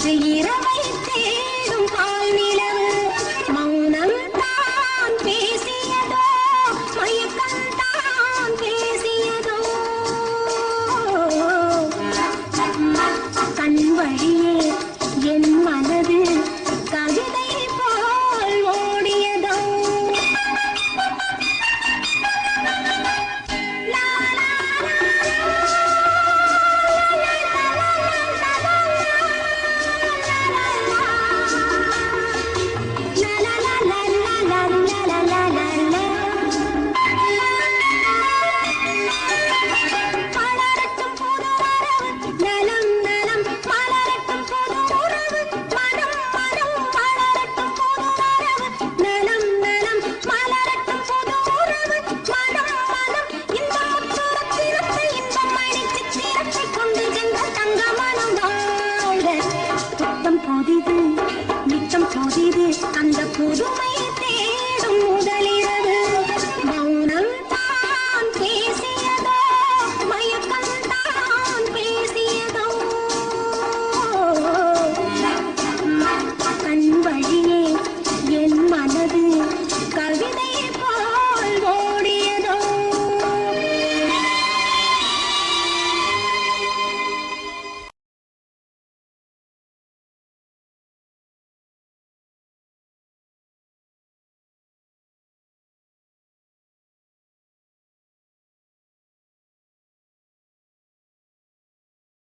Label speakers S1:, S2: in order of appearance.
S1: இன்று இரவை ஞாபகம் புதிது நித்தம் புதிது. அந்த புதுமை